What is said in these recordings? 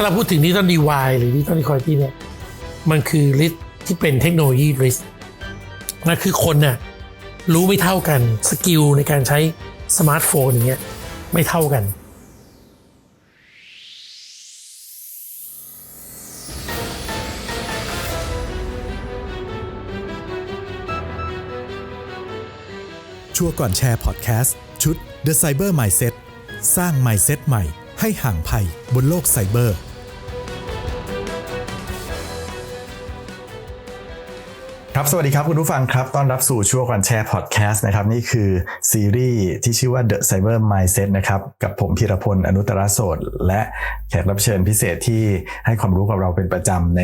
ถ้าเราพูดถึงดิจิตอลดีวายหรือดิจิตอลดีคอร์ตี้เนี่ยมันคือริสที่เป็นเทคโนโลยีริสนั่นคือคนน่ะรู้ไม่เท่ากันสกิลในการใช้สมาร์ทโฟนอย่างเงี้ยไม่เท่ากันชัวร์ก่อนแชร์พอดแคสต์ชุด The Cyber Mindset สร้าง Mindset ใหม่ให้ห่างภัยบนโลกไซเบอร์ ครับสวัสดีครับคุณผู้ฟังครับต้อนรับสู่ช่วงก่อนแชร์พอดแคสต์นะครับนี่คือซีรีส์ที่ชื่อว่า The Cyber Mindset นะครับกับผมพีรพลอนุตตรโสดและแขกรับเชิญพิเศษที่ให้ความรู้กับเราเป็นประจำใน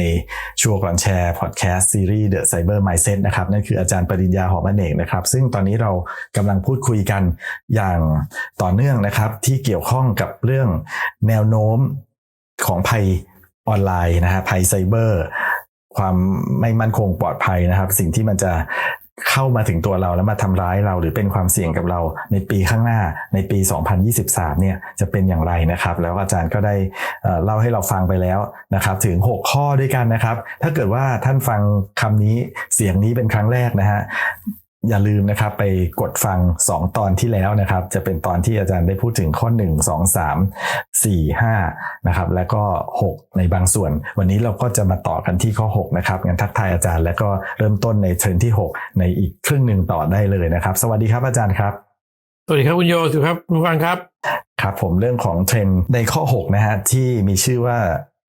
ช่วงก่อนแชร์พอดแคสต์ซีรีส์ The Cyber Mindset นะครับนั่นคืออาจารย์ปริญญาหอมอเนกนะครับซึ่งตอนนี้เรากำลังพูดคุยกันอย่างต่อเนื่องนะครับที่เกี่ยวข้องกับเรื่องแนวโน้มของภัยออนไลน์นะฮะภัยไซเบอร์ ความไม่มั่นคงปลอดภัยนะครับ สิ่งที่มันจะเข้ามาถึงตัวเราแล้วมาทำร้ายเราหรือเป็นความเสี่ยงกับเราในปีข้างหน้าในปี 2023 เนี่ยจะเป็นอย่างไรนะครับ แล้วอาจารย์ก็ได้เล่าให้เราฟังไปแล้วนะครับ ถึง 6 ข้อด้วยกันนะครับ ถ้าเกิดว่าท่านฟังคำนี้เสียงนี้เป็นครั้งแรกนะฮะ อย่าลืมนะครับไปกดฟัง 2 ตอนที่แล้วนะครับ จะเป็นตอนที่อาจารย์ได้พูดถึงข้อ 1 2 3 4 5นะครับแล้วก็ 6 ในบางส่วน วันนี้เราก็จะมาต่อกันที่ข้อ 6 นะครับงั้นทักทายอาจารย์ แล้วก็เริ่มต้นในเทรนด์ที่ 6 ในอีกครึ่งหนึ่งต่อได้เลยนะครับ สวัสดีครับอาจารย์ครับ สวัสดีครับคุณโยสุครับคุณผู้ฟังครับ ครับผมเรื่องของเทรนด์ในข้อ 6 นะฮะที่มีชื่อว่า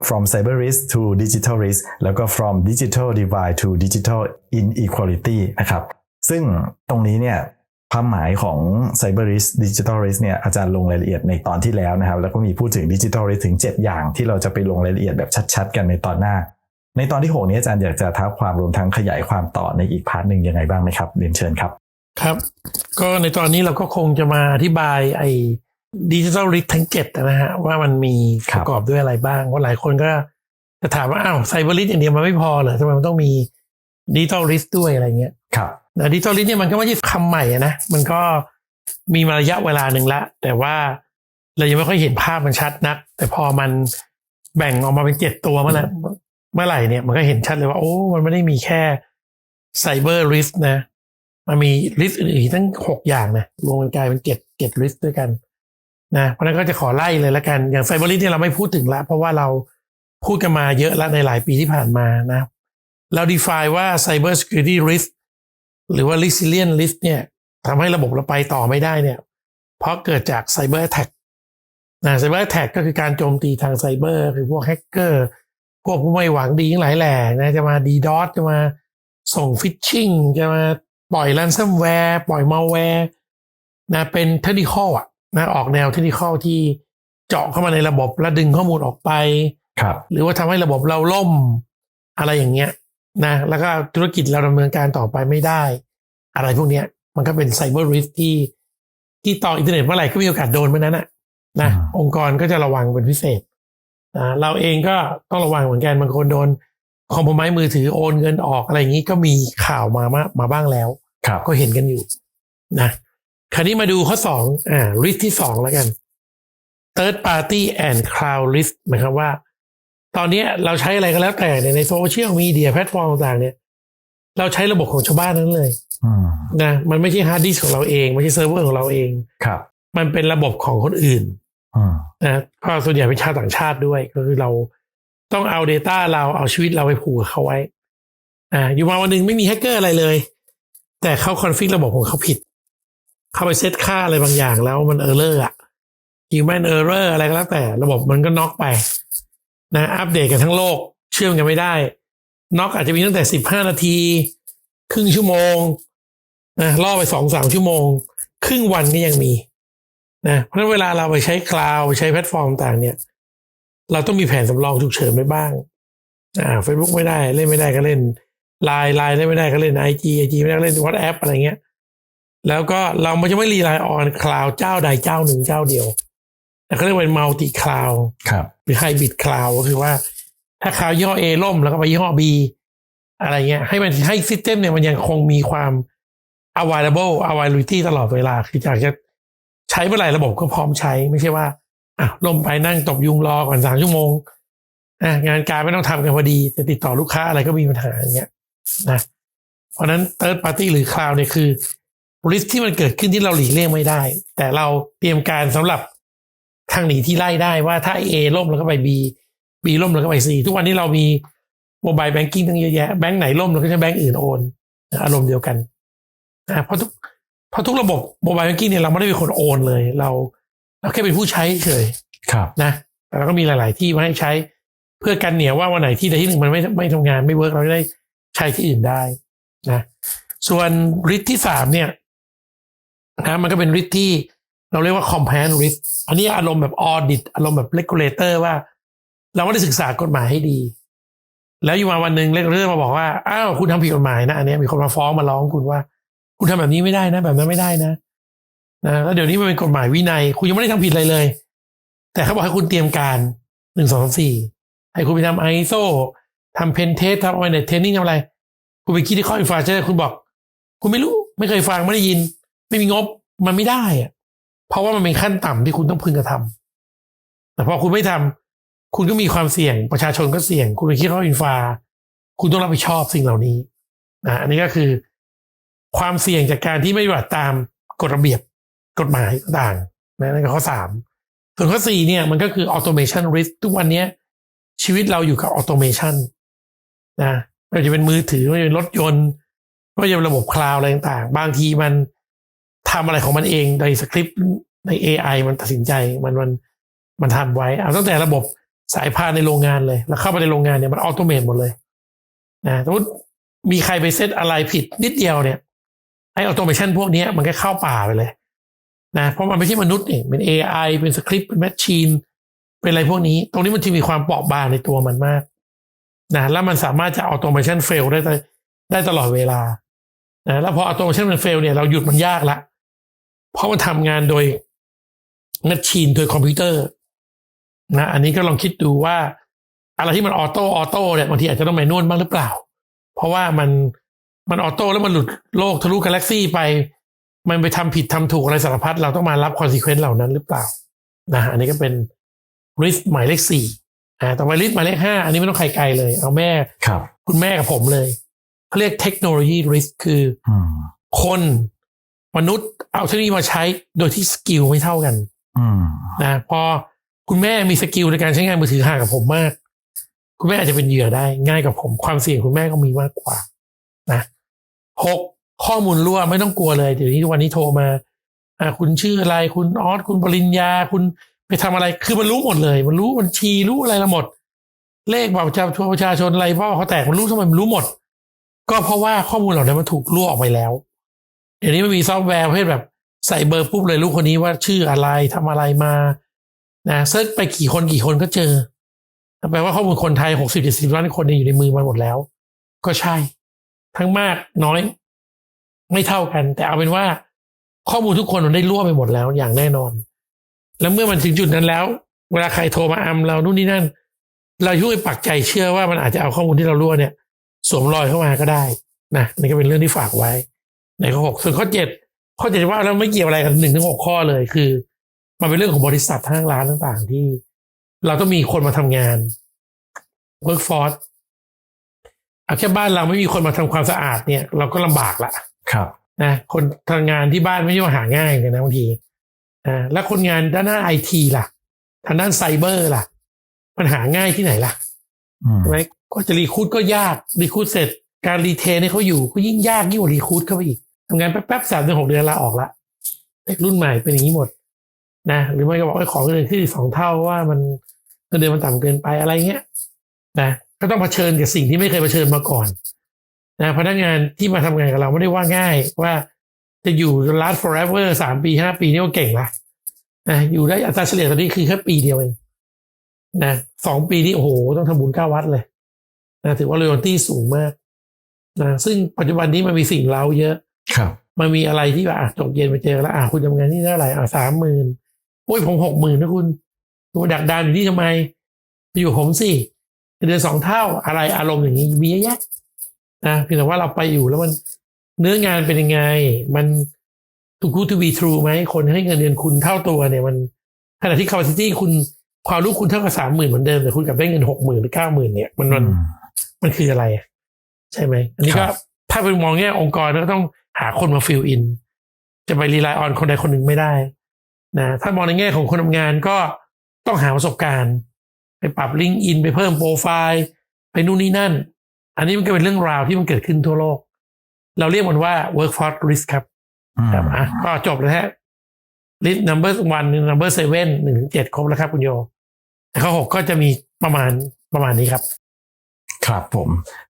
from cyber risk to digital risk แล้วก็ from digital divide to digital inequality นะครับ ซึ่งตรงนี้เนี่ยความหมายของ cyber risk digital risk เนี่ยอาจารย์ลงรายละเอียดในตอนที่แล้วนะครับ แล้วก็มีพูดถึง digital risk ถึง 7 อย่างที่เราจะไปลงรายละเอียดแบบชัด ๆ กันในตอนหน้า ในตอนที่ 6 นี้อาจารย์อยากจะท้าความรวมทั้งขยายความต่อในอีกพาร์ทหนึ่งยังไงบ้างไหมครับเรียนเชิญครับ ครับ ก็ในตอนนี้เราก็คงจะมาอธิบายไอ้ดิจิทัลริสทั้งเจ็ดนะฮะว่ามันมีคปรับระกอบด้วยอะไรบ้างว่าะหลายคนก็จะถามว่าอ้าวไซเบอร์ริสอย่างเดียวมันไม่พอเหรอทำไมมันต้องมีดิจิทัลริสด้วยอะไรเงี้ยครับแต่ ดิจิทัลริสเนี่ยมันก็ไม่ใช่คำใหม่อะนะ มันก็มีมาระยะเวลาหนึ่งละ แต่ว่าเรายังไม่ค่อยเห็นภาพมันชัดนัก แต่พอมันแบ่งออกมาเป็นเจ็ดตัวเมื่อไหร่เมื่อไหร่เนี่ยมันก็เห็นชัดเลยว่า โอ้ มันไม่ได้มีแค่ไซเบอร์ริสนะ มันมีลิสต์อื่นๆอีกทั้งหกอย่างนะรวมกันกลายเป็นเจ็ดเจ็ดลิสต์ด้วยกันนะเพราะนั้นก็จะขอไล่เลยละกัน อย่างไซเบอร์ลิสต์เนี่ยเราไม่พูดถึงละ เพราะว่าเราพูดกันมาเยอะแล้วในหลายปีที่ผ่านมานะ เรา define ว่า cyber security risk หรือว่า resilient risk เนี่ยทำให้ระบบเราไปต่อไม่ได้เนี่ย เพราะเกิดจาก cyber attack นะ cyber attack ก็คือการโจมตีทางไซเบอร์คือพวกแฮกเกอร์พวกผู้ไม่หวังดีทั้งหลายแหล่นะจะมาดีดอ s จะมาส่งฟิชชิงจะมาปล่อย ransomware ปล่อย malware นะเป็นเทคนิคอะนะออกแนวเทคนิคที่เจาะเข้ามาในระบบแล้วดึงข้อมูลออกไป ครับ หรือว่าทำให้ระบบเราล่ม อะไรอย่างเงี้ย นะ แล้วก็ธุรกิจเราดำเนินการต่อไปไม่ได้ อะไรพวกเนี้ย มันก็เป็นไซเบอร์ริสที่ ที่ต่ออินเทอร์เน็ตเมื่อไหร่ก็มีโอกาสโดนเมื่อนั้นอะนะอืมองค์กรก็จะระวังเป็นพิเศษนะเราเองก็ต้องระวังเหมือนกันบางคนโดนคอมโพมายมือถือโอนเงินออกอะไรอย่างนี้ก็มีข่าวมามามาบ้างแล้วครับก็เห็นกันอยู่นะคราวนี้มาดูข้อสองอ่า risk ที่สองแล้วกัน third party and cloud risk หมายความว่า ตอนนี้เราใช้อะไรก็แล้วแต่เนี่ยในโซเชียลมีเดียแพลตฟอร์มต่างๆเนี่ย เราใช้ระบบของชาวบ้านนั้นเลยอืมนะมันไม่ใช่ฮาร์ดดิสก์ของเราเองไม่ใช่เซิร์ฟเวอร์ของเราเองครับ มันเป็นระบบของคนอื่นอืมนะก็ส่วนใหญ่เป็นชาวต่างชาติด้วยก็คือเราต้องเอา Data เราเอาชีวิตเราไปผูกกับเขาไว้ อ่า อยู่มาวันหนึ่งไม่มีแฮกเกอร์อะไรเลย แต่เขาคอนฟิกระบบของเขาผิด เข้าไปเซตค่าอะไรบางอย่างแล้วมันเออร์เลอร์อะ human error อะไรก็แล้วแต่ระบบมันก็น็อกไป นะอัปเดตกันทั้งโลกเชื่อมกันไม่ได้น็อกอาจจะมีตั้งแต่สิบห้านาที ครึ่งชั่วโมงนะล่อไปสองสามชั่วโมง ครึ่งวันก็ยังมีนะเพราะฉะนั้นเวลาเราไปใช้คลาวด์ใช้แพลตฟอร์มต่างเนี่ย เราต้องมีแผนสำรองฉุกเฉินไว้บ้างอ่าเฟซบุ๊กไม่ได้เล่นไม่ได้ก็เล่นไลน์ไลน์เล่นไม่ได้ก็เล่นไอจีไอจีไม่ได้ก็เล่นวอทแอปอะไรเงี้ยแล้วก็เราไม่จะไม่รีไลน์ออนคลาวเจ้าใดเจ้าหนึ่งเจ้าเดียว เขาเรียกว่ามัลติคลาวครับหรือไฮบริดคลาวก็คือว่า ถ้าคลาวยี่ห้อ A ล่มแล้วก็ไปยี่ห้อ B อะไรเงี้ย ให้มันให้ซิสเต็มเนี่ยมันยังคงมีความ available availability ตลอดเวลา คืออยากจะใช้เมื่อไหร่ระบบก็พร้อมใช้ไม่ใช่ว่าอะล่มไปนั่งตบยุงรอก่อนสามชั่วโมงนะงานการไม่ต้องทำกันพอดีจะติดต่อลูกค้าอะไรก็มีปัญหาอย่างเงี้ยนะเพราะฉะนั้น third party หรือ cloud เนี่ยคือ risk ที่มันเกิดขึ้นที่เราหลีกเลี่ยงไม่ได้ แต่เราเตรียมการสำหรับ ทางหนีที่ไล่ได้ว่าถ้า A ล่มแล้วก็ไป B B ล่มแล้วก็ไป C ทุกวันนี้เรามีโมบายแบงกิ้งตั้งเยอะแยะแบงก์ไหนล่มเราก็ใช้แบงก์อื่นโอนอารมณ์เดียวกันนะเพราะทุกเพราะทุกระบบโมบายแบงกิ้งเนี่ยเราไม่ได้เป็นคนโอนเลย เราเราแค่เป็นผู้ใช้เฉยครับนะแต่เราก็มีหลาย ๆ ที่มาให้ใช้เพื่อกันเหนียวว่าวันไหนที่ใดที่หนึ่งมันไม่ไม่ทำงานไม่เวิร์กเราจะได้ใช้ที่อื่นได้นะส่วนริทที่สามเนี่ยนะมันก็เป็นริทที่ เราเรียกว่า compliance risk อันนี้อารมณ์แบบ audit อารมณ์แบบ regulator ว่า เราไม่ได้ศึกษากฎหมายให้ดี แล้วอยู่มาวันหนึ่ง regulator มาบอกว่า อ้าวคุณทำผิดกฎหมายนะ อันนี้มีคนมาฟ้องมาร้องคุณว่า คุณทำแบบนี้ไม่ได้นะ แบบนั้นไม่ได้นะนะแล้วเดี๋ยวนี้มันเป็นกฎหมายวินัย คุณยังไม่ได้ทำผิดอะไรเลย แต่เขาบอกให้คุณเตรียมการหนึ่งสองสามสี่ให้คุณไปทำไอโซทำเพนเทสทำอะไรเทรนนิ่งทำอะไร คุณไปคิดที่ข้ออินฟราเจอร์คุณบอก คุณไม่รู้ไม่เคยฟังไม่ได้ยิน ไม่มีงบมันไม่ได้อะ ราะว่ามันเป็นขั้นต่ำที่คุณต้องพึงกระทำแต่พอคุณไม่ทำคุณก็มีความเสี่ยง ประชาชนก็เสี่ยง คุณไปคิดข้ออินฟาคุณต้องรับผิดชอบสิ่งเหล่านี้นะอันนี้ก็คือ ความเสี่ยงจากการที่ไม่ปฏิบัติตามกฎระเบียบกฎหมายต่างๆนะนั่นก็ข้อสามส่วนข้อสี่เนี่ยมันก็คือ automation risk ทุกวันนี้ชีวิตเราอยู่กับ automation นะไม่ว่าจะเป็นมือถือไม่ว่าจะเป็นรถยนต์ไม่ว่าจะเป็นระบบคลาวด์อะไรต่างๆ บางทีมัน ทำอะไรของมันเองในสคริปต์ใน AI มันตัดสินใจมันมันมันทำไว้เอาตั้งแต่ระบบสายพานในโรงงานเลย แล้วเข้าไปในโรงงานเนี่ยมันออโตเมตหมดเลยนะสมมติมีใครไปเซตอะไรผิดนิดเดียวเนี่ยไอออโตเมชันพวกนี้มันก็เข้าป่าไปเลยนะเพราะมันไม่ใช่มนุษย์นี่เป็น AI เป็นสคริปต์เป็นแมชชีนเป็นอะไรพวกนี้ ตรงนี้มันจะมีความเปราะบางในตัวมันมากนะแล้วมันสามารถจะออโตเมชันเฟลได้ได้ได้ตลอดเวลานะแล้วพอออโตเมชันมันเฟลเนี่ยเราหยุดมันยากละ เพราะมันทำงานโดยแมชชีนโดยคอมพิวเตอร์นะอันนี้ก็ลองคิดดูว่า อะไรที่มันออโต้ออโต้เนี่ยบางทีอาจจะต้องแมนนวลบ้างหรือเปล่า เพราะว่ามันมันออโต้แล้วมันหลุดโลกทะลุกาแล็กซี่ไป มันไปทำผิดทำถูกอะไรสารพัดเราต้องมารับคอนซีเควนต์เหล่านั้นหรือเปล่านะอันนี้ก็เป็นริสหมายเลขสี่อ่าต่อไปริสหมายเลขห้าอันนี้ไม่ต้องใครไกลเลย เอาแม่ครับ คุณแม่กับผมเลยเขาเรียกเทคโนโลยีริสคืออืมคน มนุษย์เอาเทคโนโลยีมาใช้โดยที่สกิลไม่เท่ากันอืมนะพอคุณแม่มีสกิลในการใช้งานมือถือห่างกับผมมาก คุณแม่อาจจะเป็นเหยื่อได้ ง่ายกับผมความเสี่ยงคุณแม่ก็มีมากกว่า นะหกข้อมูลรั่วไม่ต้องกลัวเลยเดี๋ยวนี้ทุกวันนี้โทรมา อ่า คุณชื่ออะไรคุณออสคุณปริญญา คุณไปทำอะไรคือมันรู้หมดเลย มันรู้บัญชีรู้อะไรละหมด เลขบัตรประชาชนประชาชนอะไรเพราะว่าเขาแตกมันรู้ทำไมมันรู้หมด ก็เพราะว่าข้อมูลเหล่านั้นมันถูกรั่วออกไปแล้ว เดี๋ยวนี้มันมีซอฟต์แวร์ประเภทแบบใส่เบอร์ปุ๊บเลยรู้คนนี้ว่าชื่ออะไรทำอะไรมานะเซิร์ชไปกี่คนกี่คนก็เจอแปลว่าข้อมูลคนไทยหกสิบเจ็ดสิบล้านคนเนี่ยอยู่ในมือมันหมดแล้ว ก็ใช่ ทั้งมากน้อย ไม่เท่ากัน แต่เอาเป็นว่าข้อมูลทุกคนมันได้รั่วไปหมดแล้วอย่างแน่นอน แล้วเมื่อมันถึงจุดนั้นแล้ว เวลาใครโทรมาอำเรานู่นนี่นั่น เรายุ่งไปปักใจเชื่อว่ามันอาจจะเอาข้อมูลที่เรารั่วเนี่ย สวมรอยเข้ามาก็ได้นะนี่ก็เป็นเรื่องที่ฝากไว้ ในข้อหกส่วนข้อเจ็ดข้อเจ็ดว่าแล้วไม่เกี่ยวอะไรกันหนึ่งถึงหกข้อเลยคือ มันเป็นเรื่องของบริษัทห้างร้านต่าง ๆ ที่ เราต้องมีคนมาทำงาน workforce เอาแค่บ้านเราไม่มีคนมาทำความสะอาดเนี่ย เราก็ลำบากละครับนะคนทำงานที่บ้านไม่ใช่ว่าหาง่ายเลยนะบางทีอ่าแล้วคนงานด้านหน้าไอทีล่ะ ทางด้านไซเบอร์ล่ะ มันหาง่ายที่ไหนล่ะอืมใช่ไหมก็จะรีคูดก็ยากรีคูดเสร็จ การรีเทนให้เขาอยู่ก็ยิ่งยากยิ่งกว่ารีคูดเข้าไปอีก ทำงานแป๊บๆสามเดือนหกเดือนลาออกละเด็กรุ่นใหม่เป็นอย่างนี้หมด นะ หรือไม่ก็บอกว่าขอเงินเดือนที่สองเท่าว่ามันเงินเดือนมันต่ำเกินไปอะไรเงี้ยนะก็ต้องเผชิญกับสิ่งที่ไม่เคยเผชิญมาก่อนนะพนักงานที่มาทำงานกับเราไม่ได้ว่าง่ายว่าจะอยู่ last forever สามปีห้าปีนี่ก็เก่งละนะอยู่ได้อัตราเฉลี่ยตอนนี้คือแค่ปีเดียวเองนะสองปีนี่โอ้โหต้องทำบุญเก้าวัดเลยนะถือว่า loyalty สูงมากนะซึ่งปัจจุบันนี้มันมีสิ่งเล้าเยอะ ครับ มันมีอะไรที่แบบอะจบเย็นไปเจอแล้วอะคุณทำงานที่เท่าไหร่อะสามหมื่นโอ้ยผมหกหมื่นนะคุณตัวดักดานอยู่ที่ทำไมไปอยู่ผมสิเดือนสองเท่าอะไรอารมณ์อย่างนี้มีเยอะแยะนะเพียงแต่ว่าเราไปอยู่แล้วมันเนื้องานเป็นยังไง มันถูกกูทูบีทรูไหมคนให้เงินเดือนคุณเท่าตัวเนี่ยมันขณะที่ capacity คุณความรู้คุณเท่ากับสามหมื่นเหมือนเดิมแต่คุณกลับได้เงินหกหมื่นหรือเก้าหมื่นเนี่ยมันมันอืมมันคืออะไรอะใช่ไหมอันนี้คก็รับถ้าไปมองแง่องค์กรก็ต้อง หาคนมาฟิลอิน จะไปรีไลน์ออนคนใดคนหนึ่งไม่ได้นะถ้ามองในแง่ของคนทำงานก็ต้องหาประสบการณ์ ไปปรับลิงก์อินไปเพิ่มโปรไฟล์ ไปนู่นนี่นั่น อันนี้มันก็เป็นเรื่องราวที่มันเกิดขึ้นทั่วโลก เราเรียกมันว่า workforce risk ครับอืมครับอะก็จบแล้วฮะ list number one number seven หนึ่งถึงเจ็ดครบแล้วครับคุณโยแต่ข้อหกก็จะมีประมาณประมาณนี้ครับ ครับผม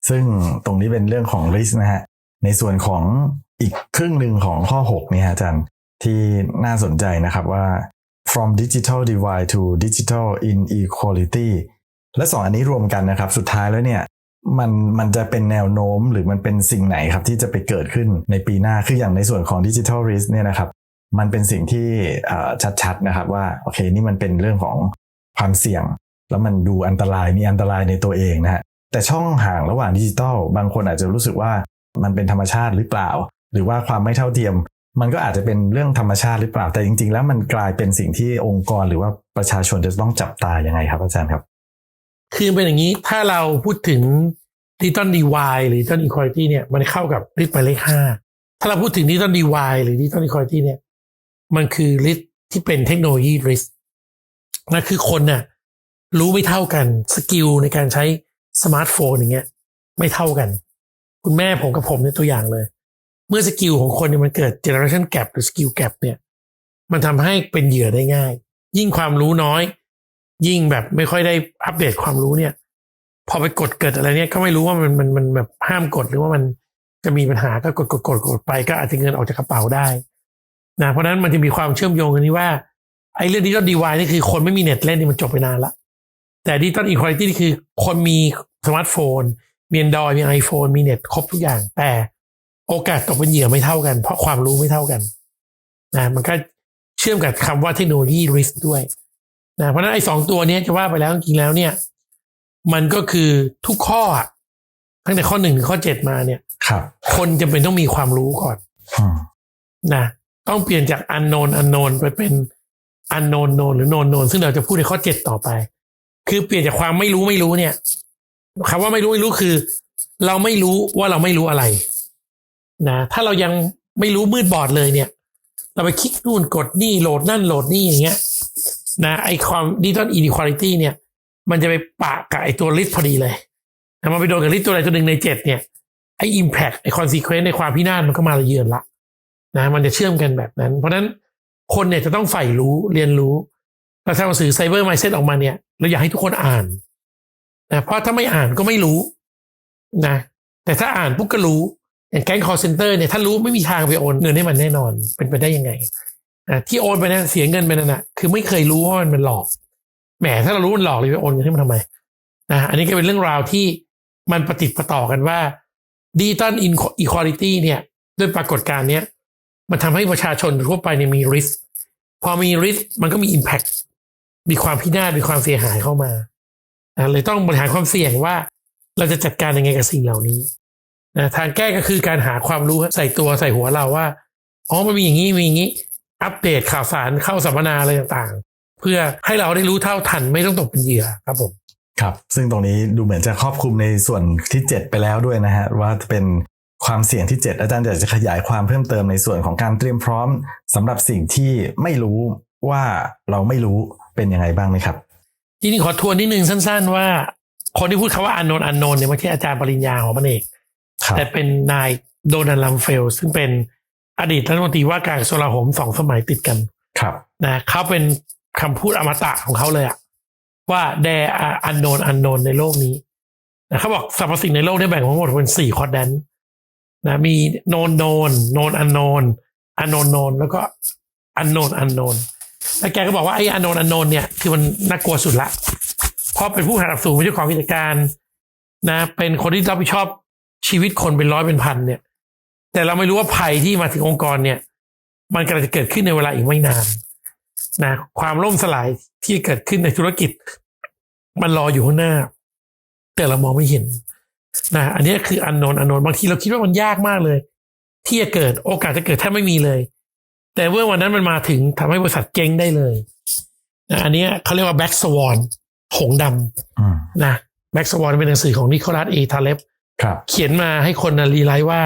ซึ่งตรงนี้เป็นเรื่องของ risk นะฮะในส่วนของ อีกครึ่งหนึ่งของข้อ 6 เนี่ยฮะอาจารย์ที่น่าสนใจนะครับว่า from digital divide to digital inequality และสองอันนี้รวมกันนะครับ สุดท้ายแล้วเนี่ยมันมันจะเป็นแนวโน้มหรือมันเป็นสิ่งไหนครับที่จะไปเกิดขึ้นในปีหน้าคืออย่างในส่วนของ digital risk เนี่ยนะครับ มันเป็นสิ่งที่ชัดๆนะครับว่าโอเคนี่มันเป็นเรื่องของความเสี่ยง แล้วมันดูอันตรายมีอันตรายในตัวเองนะฮะแต่ช่องห่างระหว่างดิจิตอลบางคนอาจจะรู้สึกว่ามันเป็นธรรมชาติหรือเปล่า หรือว่าความไม่เท่าเทียม มันก็อาจจะเป็นเรื่องธรรมชาติหรือเปล่าแต่จริง ๆ แล้วมันกลายเป็นสิ่งที่องค์กรหรือว่าประชาชนจะต้องจับตายังไงครับ อาจารย์ครับ คือเป็นอย่างนี้ถ้าเราพูดถึงดิจิตอลดีวหรือดิจิตอลอีควอลิตี้เนี่ยมันเข้ากับลิสต์หมายเลขห้าถ้าเราพูดถึงดิจิตอลดีวหรือดิจิตอลอีควอลิตี้เนี่ย มันคือลิสต์ที่เป็นเทคโนโลยีริสนั่นคือคนน่ะรู้ไม่เท่ากันสกิลในการใช้สมาร์ทโฟนอย่างเงี้ย ไม่เท่ากัน คุณแม่ผมกับผมเนี่ยตัวอย่างเลย เมื่อสกิลของคนเนี่ยมันเกิดเจเนอเรชันแกรหรือสกิลแกรเนี่ย มันทำให้เป็นเหยื่อได้ง่าย ยิ่งความรู้น้อย ยิ่งแบบไม่ค่อยได้อัปเดตความรู้เนี่ย พอไปกดเกิดอะไรเนี่ยก็ไม่รู้ว่ามันมันมันแบบห้ามกดหรือว่ามันจะมีปัญหาก็กดกดกดกดไปก็อาจจะเงินออกจากกระเป๋าได้นะเพราะนั้นมันจะมีความเชื่อมโยงกันนี้ว่าไอ้เรื่องดิจิตอลดีวายนี่คือคนไม่มีเน็ตเล่นนี่มันจบไปนานละแต่ดิจิตอลอีควอลิตี้นี่คือคนมีสมาร์ทโฟนมี Android มี iPhone มีเน็ตครบทุกอย่าง แต่ โอกาสตกเป็นเหยื่อไม่เท่ากัน เพราะความรู้ไม่เท่ากันนะมันก็เชื่อมกับคำว่าเทคโนโลยี risk ด้วยนะเพราะฉะนั้นไอ้สองตัวเนี้ยจะว่าไปแล้วจริงๆแล้วเนี่ย มันก็คือทุกข้ออะตั้งแต่ข้อหนึ่งถึงข้อเจ็ดมาเนี่ยครับ คนจำเป็นต้องมีความรู้ก่อนอืมนะต้องเปลี่ยนจาก unknown unknown ไปเป็น unknown known หรือ known known ซึ่งเราจะพูดในข้อเจ็ดต่อไป คือเปลี่ยนจากความไม่รู้ไม่รู้เนี่ยคำว่าไม่รู้ไม่รู้คือ เราไม่รู้ว่าเราไม่รู้อะไร นะถ้าเรายังไม่รู้มืดบอดเลยเนี่ย เราไปคลิกนู่นกดนี่โหลดนั่นโหลดนี่อย่างเงี้ยนะไอความดิจิตอลอินควอลิตี้เนี่ย มันจะไปปะกับไอตัวลิสต์พอดีเลยแต่มันไปโดนกับลิสต์ตัวใดตัวหนึ่งในเจ็ดเนี่ยไอ้ impact ไอ้ consequence ในความพินาศมันก็มาละเยือนละนะมันจะเชื่อมกันแบบนั้น เพราะฉะนั้นคนเนี่ยจะต้องใฝ่รู้เรียนรู้เราทำหนังสือ Cyber Mindset ออกมาเนี่ยเราอยากให้ทุกคนอ่านนะเพราะถ้าไม่อ่านก็ไม่รู้นะแต่ถ้าอ่านปุ๊บก็รู้ อย่างแก๊ง call center เนี่ยถ้ารู้ไม่มีทางไปโอนเงินให้มันแน่นอนเป็นไปได้ยังไงนะที่โอนไปนะเสียเงินไปนั่นนะคือไม่เคยรู้ว่ามันเป็นหลอกแหมถ้าเรารู้มันหลอกเลยไปโอนเงินให้มันทำไมนะอันนี้ก็เป็นเรื่องราวที่มันประติดประต่อกันว่าดิจิตอลอินอีควอลิตี้เนี่ย ด้วยปรากฏการณ์เนี้ยมันทำให้ประชาชนทั่วไปเนี่ยมีริสพอมีริสมันก็มีอิมแพ t มีความพินาศมีความเสียหายเข้ามานะเลยต้องบริหารความเสี่ยงว่า เราจะจัดการยังไงกับสิ่งเหล่านี้ นะทางแก้ก็คือการหาความรู้ใส่ตัวใส่หัวเราว่าอ๋อมันมีอย่างนี้มีอย่างนี้ อัปเดตข่าวสารเข้าสัมมนาอะไรต่างๆ เพื่อให้เราได้รู้เท่าทันไม่ต้องตกเป็นเหยื่อครับผมครับ ซึ่งตรงนี้ดูเหมือนจะครอบคลุมในส่วนที่ 7 ไปแล้วด้วยนะฮะว่าจะเป็นความเสี่ยงที่ 7 อาจารย์อยากจะขยายความเพิ่มเติมในส่วนของการเตรียมพร้อมสำหรับสิ่งที่ไม่รู้ว่าเราไม่รู้เป็นยังไงบ้างไหมครับทีนี้ขอทวนนิดนึงสั้น ๆ ว่า คนที่พูดคาว่าอันโนนอันโนนเนี่ยไม่ใช่อาจารย์ปริญญาหอบันเอกครับ แต่เป็นนายโดนัลด์ลัมเฟล ซึ่งเป็นอดีตรัฐมนตรีว่าการกระทรวงกลาโหมสองสมัยติดกัน ครับนะเขาเป็นคำพูดอมตะของเขาเลยอะว่าแดอันโนนอันโนนในโลกนี้นะเขาบอกสรรพสิ่งในโลกได้แบ่งทั้งหมดเป็นสี่คอร์ดแดนนะมีโนนโนนโนนอันโนนอันโนนโนนแล้วก็อันโนนอันโนนแล้วแกก็บอกว่าไอ้อันโนนอันโนนเนี่ยคือมันน่ากลัวสุดละเพราะเป็นผู้หาระดับสูงเป็นเจ้าของกิจการนะ เป็นคนที่รับผิดชอบ ชีวิตคนเป็นร้อยเป็นพันเนี่ย แต่เราไม่รู้ว่าภัยที่มาถึงองค์กรเนี่ย มันกำลังจะเกิดขึ้นในเวลาอีกไม่นานนะความล่มสลายที่เกิดขึ้นในธุรกิจ มันรออยู่ข้างหน้า แต่เรามองไม่เห็นนะอันนี้คืออันโนนอันโนนบางทีเราคิดว่ามันยากมากเลย ที่จะเกิดโอกาสจะเกิดแทบไม่มีเลย แต่เมื่อวันนั้นมันมาถึงทำให้บริษัทเจ๊งได้เลยนะอันเนี้ยเขาเรียกว่า Black Swan หงส์ดอืมำนะ Black Swan เป็นหนังสือของนิโคลัสเอทาเลฟครับ เขียนมาให้คนรีไลท์ว่า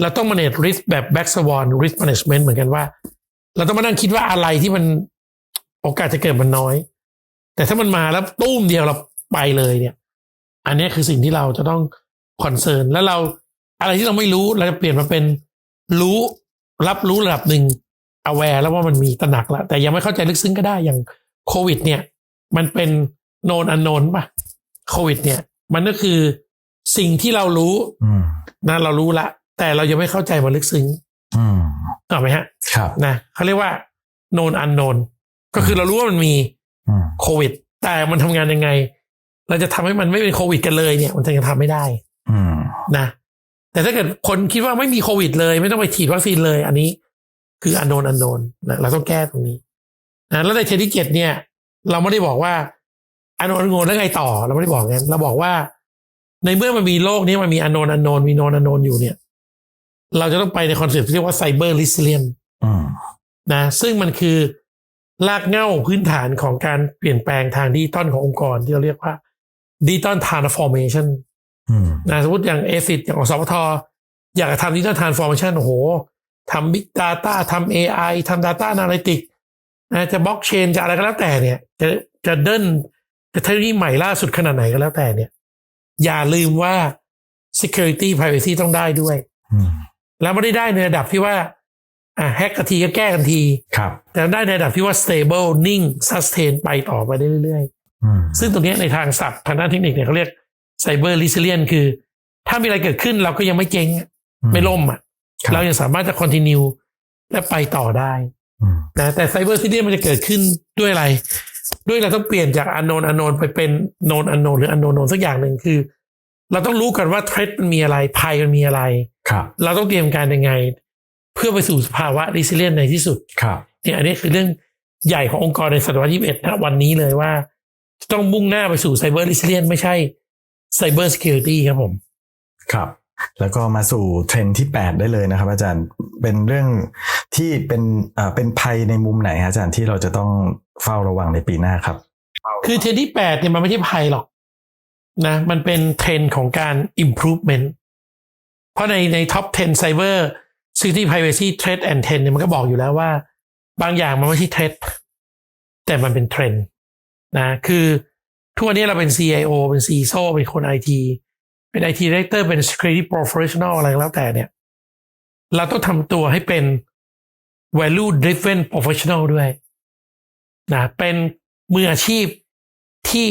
เราต้อง manage risk แบบ Black Swan risk management เหมือนกันว่า เราต้องมานั่งคิดว่าอะไรที่มันโอกาสจะเกิดมันน้อย แต่ถ้ามันมาแล้วตุ้มเดียวเราไปเลยเนี่ย อันนี้คือสิ่งที่เราจะต้องคอนเซิร์นแล้วเราอะไรที่เราไม่รู้เราจะเปลี่ยนมาเป็นรู้รับรู้ระดับหนึ่ง aware แล้วว่ามันมีตระหนักแล้วแต่ยังไม่เข้าใจลึกซึ้งก็ได้อย่างโควิด เนี่ย มันเป็นโนนอันโนนป่ะโควิด เนี่ย มันก็คือ สิ่งที่เรารู้อืมนะเรารู้ละ แต่เรายังไม่เข้าใจมันลึกซึ้งอืมถูกไหมฮะครับนะเขาเรียกว่าโนนอันโนนก็คือเรารู้ว่ามันมีอืมโควิด แต่มันทำงานยังไง เราจะทำให้มันไม่เป็นโควิดกันเลยเนี่ย มันจะยังทำไม่ได้อืมนะแต่ถ้าเกิดคนคิดว่าไม่มีโควิดเลย ไม่ต้องไปฉีดวัคซีนเลย อันนี้ คืออันโนนอันโนนนะเราต้องแก้ตรงนี้นะแล้วในเทนที่เจ็ดเนี่ย เราไม่ได้บอกว่าอันโนนอันโนนแล้วไงต่อ เราไม่ได้บอกงั้นเราบอกว่า ในเมื่อมันมีโลกนี้มันมีอันโนนอันโนนมีโนนอันโนนอยู่เนี่ย เราจะต้องไปในคอนเซ็ปต์ที่เรียกว่าไซเบอร์ลิสเลียนอืมนะ ซึ่งมันคือรากเหง้าพื้นฐานของการเปลี่ยนแปลงทางดิจิตอลขององค์กรที่เราเรียกว่าดิจิตอลทรานส์ฟอร์เมชันอืมนะสมมติอย่างเอซิอย่างอสพทอยากจะทำดิจิตอลทรานส์ฟอร์เมชันโอ้โหทำ Big Data ทำ AI ทำ Data Analytics นะจะบล็อกเชนจะอะไรก็แล้วแต่เนี่ย จะจะเดินจะเทคโนโลยีใหม่ล่าสุดขนาดไหนก็แล้วแต่เนี่ย อย่าลืมว่า security privacy ต้องได้ด้วยอืมแล้วไม่ได้ได้ในระดับที่ว่าอะแฮกกันทีก็แก้กันที ครับ แต่ได้ในระดับที่ว่า stable นิ่ง sustain ไปต่อไปได้เรื่อยอืมๆซึ่งตรงเนี้ยในทางศัพท์ทางด้านเทคนิคเนี่ยเขาเรียก cyber resilient คือ ถ้ามีอะไรเกิดขึ้นเราก็ยังไม่เจ๊งอะไม่ล่มอะครับเรายังสามารถจะ continue และไปต่อได้อืมนะแต่ cyber resilient มันจะเกิดขึ้นด้วยอะไร ด้วยเราต้องเปลี่ยนจาก unknown unknown ไปเป็น known unknown หรือ unknown known สักอย่างหนึ่งคือ เราต้องรู้กันว่า threat มันมีอะไรภัยมันมีอะไรครับเราต้องเตรียมการยังไง เพื่อไปสู่สภาวะ resilient ในที่สุดครับเนี่ยอันนี้คือเรื่องใหญ่ขององค์กรในศตวรรษที่21นะวันนี้เลยว่า ต้องมุ่งหน้าไปสู่ cyber resilience ไม่ใช่ cyber security ครับผม ครับ แล้วก็มาสู่เทรนด์ที่ 8 ได้เลยนะครับ อาจารย์เป็นเรื่องที่เป็นเอ่อเป็นภัยในมุมไหนฮะอาจารย์ที่เราจะต้อง เฝ้าระวังในปีหน้าครับ คือเทรนที่8เนี่ยมันไม่ใช่ภัยหรอกนะ มันเป็นเทรนของการ improvement เพราะในใน top 10 cyber security privacy threat and trend เนี่ยมันก็บอกอยู่แล้วว่า บางอย่างมันไม่ใช่ threat แต่มันเป็นเทรนนะ คือทุกวันนี้เราเป็น CIO เป็น CISO เป็นคน IT เป็น IT director เป็น security professional อะไรก็แล้วแต่เนี่ย เราต้องทำตัวให้เป็น value driven professional ด้วย นะเป็นมืออาชีพที่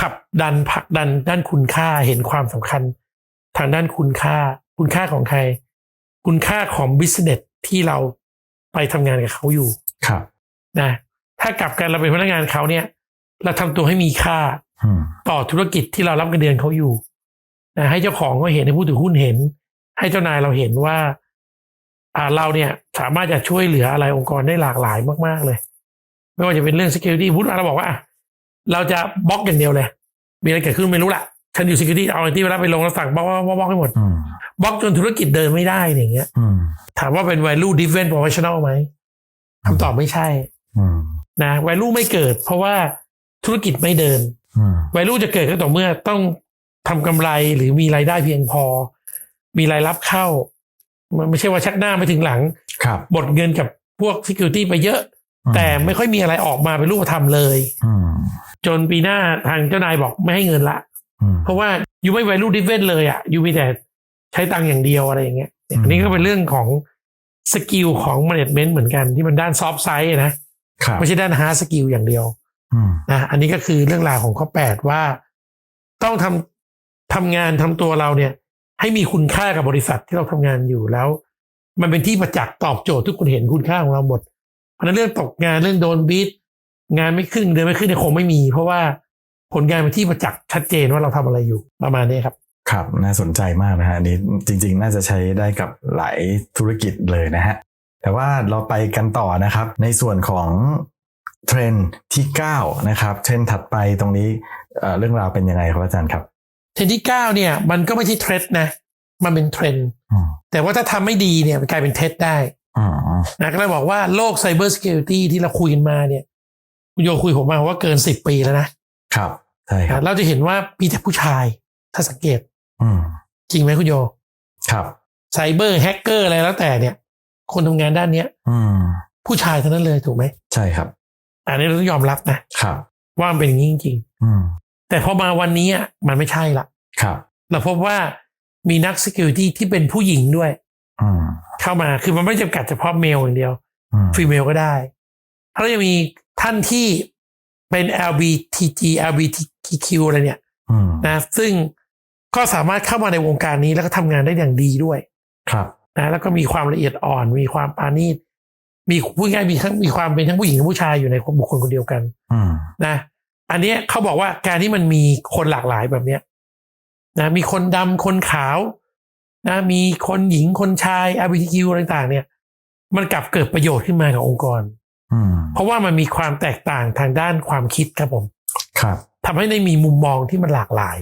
ขับดันผลักดันด้านคุณค่าเห็นความสำคัญ ทางด้านคุณค่า คุณค่าของใคร คุณค่าของ business ที่เราไปทำงานกับเขาอยู่ครับนะถ้ากลับกันเราเป็นพนักงานเขาเนี่ย เราทำตัวให้มีค่าอืมต่อธุรกิจที่เรารับเงินเดือนเขาอยู่นะให้เจ้าของก็เห็นให้ผู้ถือหุ้นเห็น ให้เจ้านายเราเห็นว่า อ่าเราเนี่ยสามารถจะช่วยเหลืออะไรองค์กรได้หลากหลายมาก ๆ เลย ไม่ว่าจะเป็นเรื่อง security พุทธเราบอกว่าอะเราจะบล็อกอย่างเดียวเลย มีอะไรเกิดขึ้นไม่รู้ละฉันอยู่ security เอาไอ้ที่เวลาไปลงแล้วสั่งบล็อกบล็อกบล็อกบล็อกให้หมดอืมบล็อกจนธุรกิจเดินไม่ได้อย่างเงี้ยอืมถามว่าเป็น value driven professional ไหมคำตอบไม่ใช่อืมนะ value ไม่เกิด เพราะว่าธุรกิจไม่เดินอืม value จะเกิดก็ต่อเมื่อต้องทำกำไรหรือมีรายได้เพียงพอ มีรายรับเข้า มันไม่ใช่ว่าชักหน้าไปถึงหลังครับบดเงินกับพวก security ไปเยอะ แต่ไม่ค่อยมีอะไรออกมาเป็นรูปธรรมเลยอืมจนปีหน้าทางเจ้านายบอกไม่ให้เงินละอืมเพราะว่ายูไม่ value driven เลยอะยูมีแต่ใช้ตังค์อย่างเดียวอะไรอย่างเงี้ยอืมอันนี้ก็เป็นเรื่องของสกิลของ management เหมือนกันที่มันด้าน soft side นะครับไม่ใช่ด้าน hard skill อย่างเดียวอืมนะอันนี้ก็คือเรื่องราวของข้อแปดว่า ต้องทำทำงานทำตัวเราเนี่ย ให้มีคุณค่ากับบริษัทที่เราทำงานอยู่แล้ว มันเป็นที่ประจักษ์ตอบโจทย์ทุกคนเห็นคุณค่าของเราหมด เพราะฉะนั้นเรื่องตกงานเรื่องโดนบีทงานไม่ขึ้นเดือนไม่ขึ้นเนี่ยคงไม่มี เพราะว่าผลงานเป็นที่ประจักษ์ชัดเจนว่าเราทำอะไรอยู่ประมาณนี้ครับครับ น่าสนใจมากนะฮะอันนี้จริง ๆ น่าจะใช้ได้กับหลายธุรกิจเลยนะฮะ แต่ว่าเราไปกันต่อนะครับ ในส่วนของเทรนด์ที่ 9 นะครับเทรนด์ถัดไปตรงนี้เอ่อเรื่องราวเป็นยังไงครับอาจารย์ครับ เทรนด์ที่เก้าเนี่ย มันก็ไม่ใช่เทรนด์นะ มันเป็นเทรนด์อืมแต่ว่าถ้าทำไม่ดีเนี่ยมันกลายเป็นเทรนด์ได้อืม นะก็เลยบอกว่าโลกไซเบอร์ e ิ u r i t y ที่เราคุยกันมาเนี่ยคุณโยคุยผมมาว่าเกินสิบปีแล้วนะ ครับใช่ครับเราจะเห็นว่ามีแต่ผู้ชายถ้าสังเกต อืมจริงไหมคุณโย ครับไซเบอร์แฮกเกอร์อะไรแล้วแต่เนี่ย คนทำงานด้านเนี้ย อืมผู้ชายทั้งนั้นเลยถูกไหมใช่ครับ อันนี้เราต้องยอมรับนะครับ ว่ามันเป็นอย่างนี้จริงอืมๆแต่พอมาวันนี้อะมันไม่ใช่ละครับ เราพบว่ามีนัก security ที่เป็นผู้หญิงด้วยอืม เข้ามาคือมันไม่จำกัดเฉพาะเมลอย่างเดียวอืมฟีเมลก็ได้แล้วยังมีท่านที่เป็น LBTG LBTQ อะไรเนี่ยอืมนะซึ่งก็สามารถเข้ามาในวงการนี้แล้วก็ทำงานได้อย่างดีด้วย ครับนะแล้วก็มีความละเอียดอ่อน มีความปราณีตมีพูดง่ายๆมีทั้งมีความเป็นทั้งผู้หญิงและผู้ชายอยู่ในบุคคลคนเดียวกันอืมนะ อันเนี้ยเขาบอกว่าการที่มันมีคนหลากหลายแบบเนี้ยนะมีคนดำคนขาว นะมีคนหญิงคนชาย LGBTQ อะไรต่างๆ เนี่ย มันกลับเกิดประโยชน์ขึ้นมากับองค์กรอืมเพราะว่ามันมีความแตกต่างทางด้านความคิดครับผม ครับทำให้ได้มีมุมมองที่มันหลากหลาย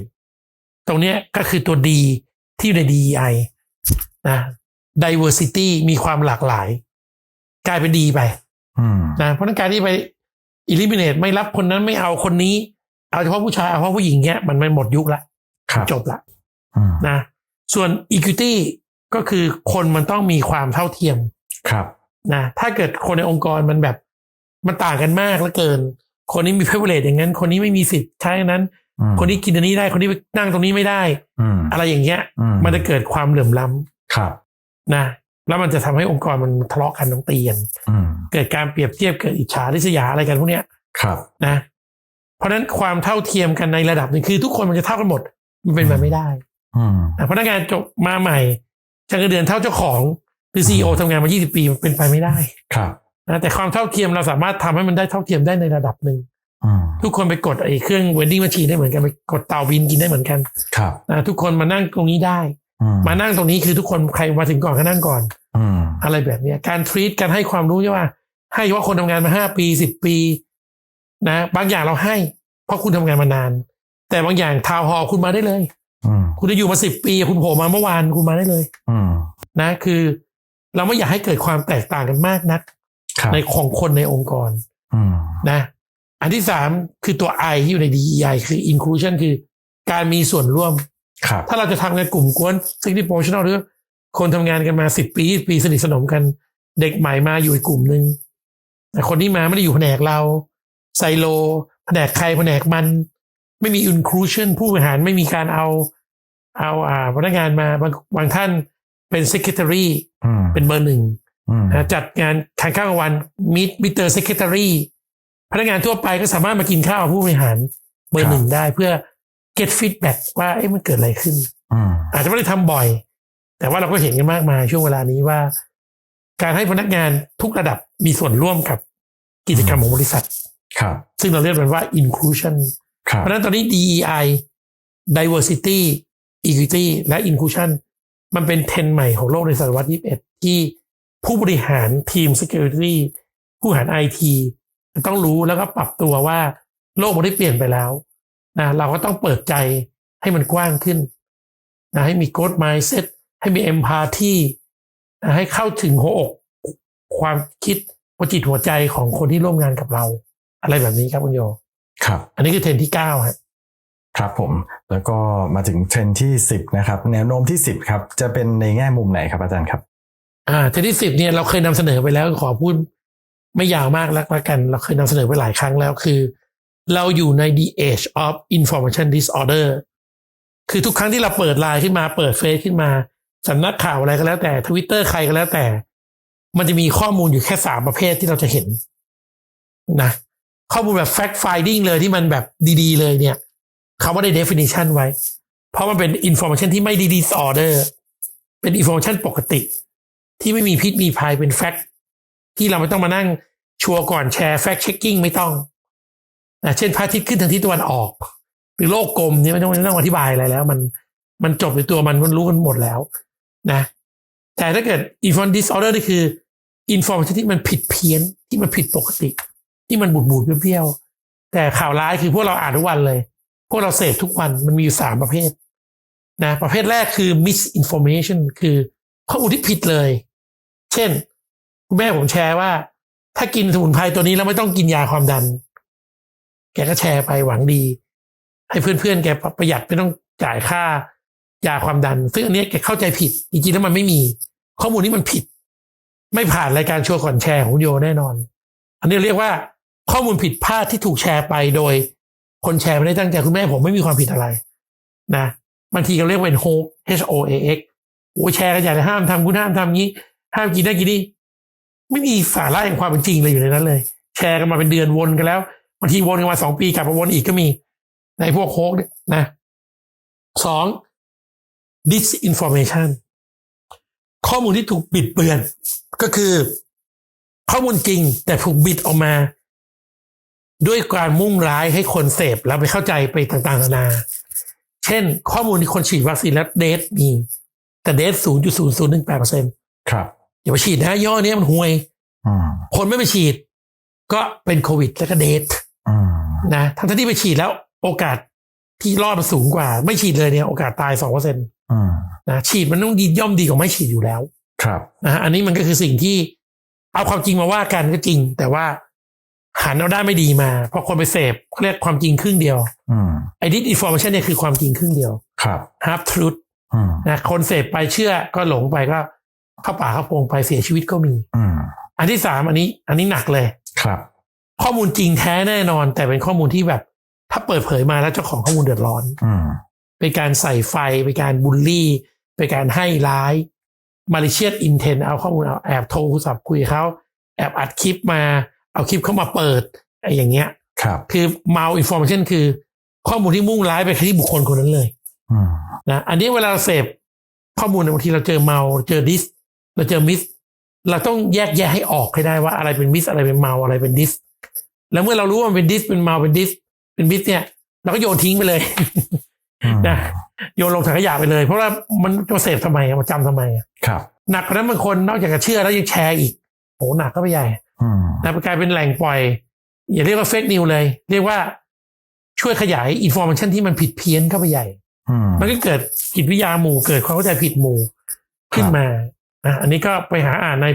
ตรงเนี้ยก็คือตัวดีที่อยู่ใน DEI นะ diversity มีความหลากหลาย กลายเป็นดีไปอืมนะเพราะฉะนั้นการที่ไป eliminate ไม่รับคนนั้นไม่เอาคนนี้ เอาเฉพาะผู้ชายเอาเฉพาะผู้หญิงเนี้ยมันไม่หมดยุคละครับจบละอืมนะ ส่วน equity ก็คือคนมันต้องมีความเท่าเทียมครับนะถ้าเกิดคนในองค์กรมันแบบมันต่างกันมากเหลือเกิน คนนี้มี privilege อย่างนั้น คนนี้ไม่มีสิทธิ์ใช้อันนั้นอืมคนนี้กินอันนี้ได้คนนี้ไปนั่งตรงนี้ไม่ได้อืมอะไรอย่างเงี้ยอืมันจะเกิดความเหลื่อมล้ำครับนะ แล้วมันจะทำให้องค์กรมันทะเลาะกันต้องตีกันอืมเกิดการเปรียบเทียบเกิดอิจฉาริษยาอะไรกันพวกเนี้ยครับนะ เพราะฉะนั้นความเท่าเทียมกันในระดับหนึ่งคือ ทุกคนมันจะเท่ากันหมด มันเป็นไปไม่ได้ อืมนะพนักงานจบมาใหม่จะเงินเดือนเท่าเจ้าของหรือซีอทำงานมา 20 ปีมันเป็นไปไม่ได้ ครับนะแต่ความเท่าเทียมเราสามารถทำให้มันได้เท่าเทียมได้ในระดับหนึ่งอืมทุกคนไปกดไอ้เครื่องเวนดิ้ง a ม h ชีนได้เหมือนกันไปกดเตาบินกินได้เหมือนกันครับนะทุกคนมานั่งตรงนี้ได้อืมมานั่งตรงนี้คือทุกคนใครมาถึงก่อนก็นั่งก่อนอืมอะไรแบบเนี้ย การทรีตการให้ความรู้ใช่ว่า ให้ว่าคนทำงานมาห้าปีสิบปี นะ บางอย่างเราให้ เพราะคุณทำงานมานาน แต่บางอย่างทาวน์ฮอลล์คุณมาได้เลยอืม คุณจะอยู่มาสิบปี คุณโผล่มาเมื่อวานคุณมาได้เลยอืมนะ คือ เราไม่อยากให้เกิดความแตกต่างกันมากนักครับในของคนในองค์กรอืมนะ อันที่สามคือตัว I ที่อยู่ใน DEI คือ inclusion คือการมีส่วนร่วมครับถ้าเราจะทำงานกลุ่มกวน sixty professional หรือคนทำงานกันมาสิบปี20ปีสนิทสนมกัน เด็กใหม่มาอยู่อีกกลุ่มหนึ่งแต่คนที่มาไม่ได้อยู่แผนกเราไซโลแผนกใครแผนกมัน ไม่มี inclusion ผู้บริหารไม่มีการเอา เอาอ่าพนักงานมาบางบางท่านเป็น secretary อืมเป็นเบอร์หนึ่งอืมนะจัดงานทานข้าวกลางวันมิดมิเตอร์ secretary พนักงานทั่วไปก็สามารถมากินข้าวกับผู้บริหารเบอร์หนึ่งได้เพื่อ get feedback ว่าเอ๊ะมันเกิดอะไรขึ้นอืมอาจจะไม่ได้ทำบ่อย แต่ว่าเราก็เห็นกันมากมายช่วงเวลานี้ว่า การให้พนักงานทุกระดับมีส่วนร่วมกับกิจกรรมของบริษัท ครับ ซึ่งเราเรียกมันว่า inclusion ครับเพราะฉะนั้นตอนนี้ DEI diversity equity และ inclusion มันเป็นเทรนด์ใหม่ของโลกในศตวรรษ21 ที่ผู้บริหารทีม security ผู้บริหาร IT ต้องรู้แล้วก็ปรับตัวว่าโลกมันได้เปลี่ยนไปแล้วนะเราก็ต้องเปิดใจให้มันกว้างขึ้นนะให้มี growth mindset ให้มี empathy นะให้เข้าถึงหัวอก ความคิดหัวจิตหัวใจของคนที่ร่วมงานกับเรา อะไรแบบนี้ครับคุณโยครับ อันนี้คือเทรนด์ที่เก้าฮะ ครับผมแล้วก็มาถึงเทรนที่สิบนะครับแนวโน้มที่สิบครับจะเป็นในแง่มุมไหนครับอาจารย์ครับ อ่าเทรนที่สิบเนี่ยเราเคยนำเสนอไปแล้วขอพูดไม่ยาวมากแล้วละกัน เราเคยนำเสนอไปหลายครั้งแล้วคือ เราอยู่ใน the age of information disorder คือทุกครั้งที่เราเปิดไลน์ขึ้นมาเปิดเฟซขึ้นมาสำนักข่าวอะไรก็แล้วแต่ทวิตเตอร์ใครก็แล้วแต่ มันจะมีข้อมูลอยู่แค่สามประเภทที่เราจะเห็นนะข้อมูลแบบ fact finding เลยที่มันแบบดี ๆ เลยเนี่ย เขาไม่ได้ definition ไว้ เพราะมันเป็น information ที่ไม่ดี disorder เป็น information ปกติ ที่ไม่มีพิษมีภัยเป็น fact ที่เราไม่ต้องมานั่งชัวร์ก่อนแชร์ fact checking ไม่ต้องนะเช่นพระอาทิตย์ขึ้นทางทิศตะวันออก หรือโลกกลมเนี่ยไม่ต้องไม่ต้องอธิบายอะไรแล้ว มันมันจบในตัวมันมันรู้กันหมดแล้วนะ แต่ถ้าเกิด information disorder นี่คือ information ที่มันผิดเพี้ยนที่มันผิดปกติ ที่มันบูดบูดเปรี้ยวแต่ข่าวร้ายคือพวกเราอ่านทุกวันเลย พวกเราเสพทุกวันมันมีอยู่สามประเภทนะประเภทแรกคือ misinformation คือข้อมูลที่ผิดเลย เช่น คุณแม่ผมแชร์ว่า ถ้ากินสมุนไพรตัวนี้แล้วไม่ต้องกินยาความดัน แกก็แชร์ไปหวังดี ให้เพื่อนๆ แกประหยัดไม่ต้องจ่ายค่ายาความดัน ซึ่งอันนี้แกเข้าใจผิด จริงๆแล้วมันไม่มี ข้อมูลนี้มันผิด ไม่ผ่านรายการชัวร์ก่อนแชร์ของคุณโยแน่นอน อันนี้เรียกว่าข้อมูลผิดพลาดที่ถูกแชร์ไปโดย คนแชร์ไม่ได้ตั้งใจคุณแม่ผมไม่มีความผิดอะไร นะบางทีเราเรียกว่าเป็น hoax H O A X โอ้แชร์กันใหญ่เลยห้ามทำคุณห้ามทำงี้ ห้ามกินได้กินนี่ไม่มีสาระแห่งความเป็นจริงเลยอยู่ในนั้นเลย แชร์กันมาเป็นเดือนวนกันแล้วบางทีวนกันมาสองปีกลับมาวนอีกก็มี ในพวกโค้กเนี่ยนะสอง disinformation ข้อมูลที่ถูกบิดเบือน ก็คือ ข้อมูลจริงแต่ถูกบิดออกมา ด้วยการมุ่งร้ายให้คนเสพแล้วไปเข้าใจไปต่างๆนานา เช่น ข้อมูลที่คนฉีดวัคซีนแล้วเดทมีแต่เดทศูนย์จุดศูนย์ศูนย์หนึ่งแปดเปอร์เซ็นต์ครับอย่าไปฉีดนะย่อเนี้ยมันห่วยอืมคนไม่ไปฉีด ก็เป็นโควิดแล้วก็เดทอืมนะทั้งที่ไปฉีดแล้ว โอกาสที่รอดมันสูงกว่า ไม่ฉีดเลยเนี่ยโอกาสตายสองเปอร์เซ็นต์อืมนะฉีดมันต้องดีย่อมดีกว่าไม่ฉีดอยู่แล้ว ครับนะฮะอันนี้มันก็คือสิ่งที่ เอาความจริงมาว่ากันก็จริง แต่ว่า หันเอาด้านไม่ดีมาเพราะคนไปเสพเขาเรียกความจริงครึ่งเดียวอืมไอ้ดิสอินฟอร์มชันเนี่ยคือความจริงครึ่งเดียว ครับ half truth อืมนะคนเสพไปเชื่อก็หลงไปก็เข้าป่าเข้าโพงไปเสียชีวิตก็มีอืมอันที่สามอันนี้ อันนี้หนักเลยครับ ข้อมูลจริงแท้แน่นอน แต่เป็นข้อมูลที่แบบ ถ้าเปิดเผยมาแล้วเจ้าของข้อมูลเดือดร้อนอืมเป็นการใส่ไฟเป็นการบูลลี่เป็นการให้ร้าย malicious intent เอาข้อมูลเอาแอบโทรศัพท์คุยกับเขาแอบอัดคลิปมา เอาคลิปเข้ามาเปิดไอ้อย่างเงี้ย ครับ คือ mal information คือ ข้อมูลที่มุ่งร้ายไปที่บุคคลคนนั้นเลยอืมนะอันนี้เวลาเราเสพข้อมูลเนี่ยบางทีเราเจอเมาเจอดิสเราเจอมิสเราต้องแยกแยะให้ออกให้ได้ว่าอะไรเป็นมิสอะไรเป็นเมาอะไรเป็นดิสแล้วเมื่อเรารู้ว่ามันเป็นดิสเป็นเมาเป็นดิสเป็นมิสเนี่ยเราก็โยนทิ้งไปเลยอืมนะโยนลงถังขยะไปเลย เพราะว่ามันจะเสพทำไมอะมาจำทำไมอะครับ หนักกว่านั้นบางคนนอกจากจะเชื่อแล้วยังแชร์อีกโหหนักก็ไปใหญ่ อืมนะกลายเป็นแหล่งปล่อย อย่าเรียกว่าเฟกนิวเลย เรียกว่าช่วยขยายอินโฟมชันที่มันผิดเพี้ยนเข้าไปใหญ่อืมมันก็เกิดจิตวิทยาหมู่เกิดความเข้าใจผิดหมู่ขึ้นมาอะอันนี้ก็ไปหาอ่านใน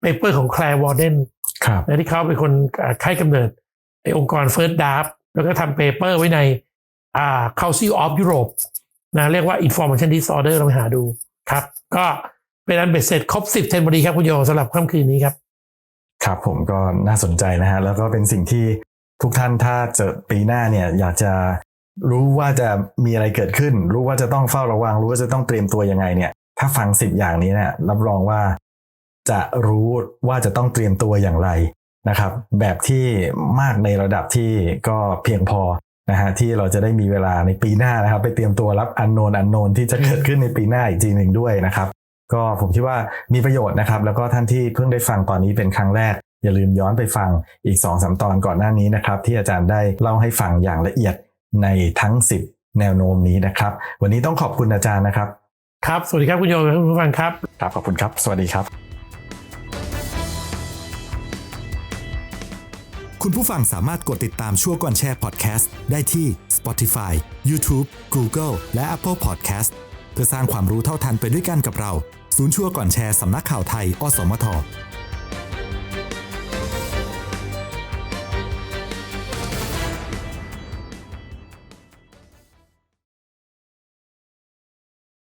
เปเปอร์ของแคลร์วอร์เดนครับนะที่เขาเป็นคนอ่าค่ายกำเนิดในองค์กร First Draft แล้วก็ทำเปเปอร์ไว้ในอ่า Council of Europe นะเรียกว่า Information Disorder ลองไปหาดูครับ ก็เป็นอันเบ็ดเสร็จครบสิบเทนบอดีครับ คุณโยสำหรับค่ำคืนนี้ครับ ครับผมก็น่าสนใจนะฮะแล้วก็เป็นสิ่งที่ทุกท่านถ้าเจอปีหน้าเนี่ยอยากจะรู้ว่าจะมีอะไรเกิดขึ้น รู้ว่าจะต้องเฝ้าระวัง รู้ว่าจะต้องเตรียมตัวยังไงเนี่ย ถ้าฟังสิบอย่างนี้เนี่ยรับรองว่าจะรู้ว่าจะต้องเตรียมตัวอย่างไรนะครับ แบบที่มากในระดับที่ก็เพียงพอนะฮะที่เราจะได้มีเวลาในปีหน้านะครับ ไปเตรียมตัวรับอันโนนอันโนนที่จะเกิดขึ้นในปีหน้าอีกทีหนึ่งด้วยนะครับ ก็ผมคิดว่ามีประโยชน์นะครับ แล้วก็ท่านที่เพิ่งได้ฟังตอนนี้เป็นครั้งแรก อย่าลืมย้อนไปฟังอีก2อสตอนก่อนหน้านี้นะครับ ที่อาจารย์ได้เล่าให้ฟังอย่างละเอียดในทั้ง 10 แนวโน้มนี้นะครับ วันนี้ต้องขอบคุณอาจารย์นะครับ ครับ สวัสดีครับคุณโยครับคุณผู้ฟังครับครับขอบคุณครับ สวัสดีครับ คุณผู้ฟังสามารถกดติดตามชั่วก่อนแชร์พอดแคสต์ได้ที่ Spotify, YouTube, Google และ Apple Podcast เพื่อสร้างความรู้เท่าทันไปด้วยกันกับเรา ศูนย์ชั่วก่อนแชร์สำนักข่าวไทย อสมท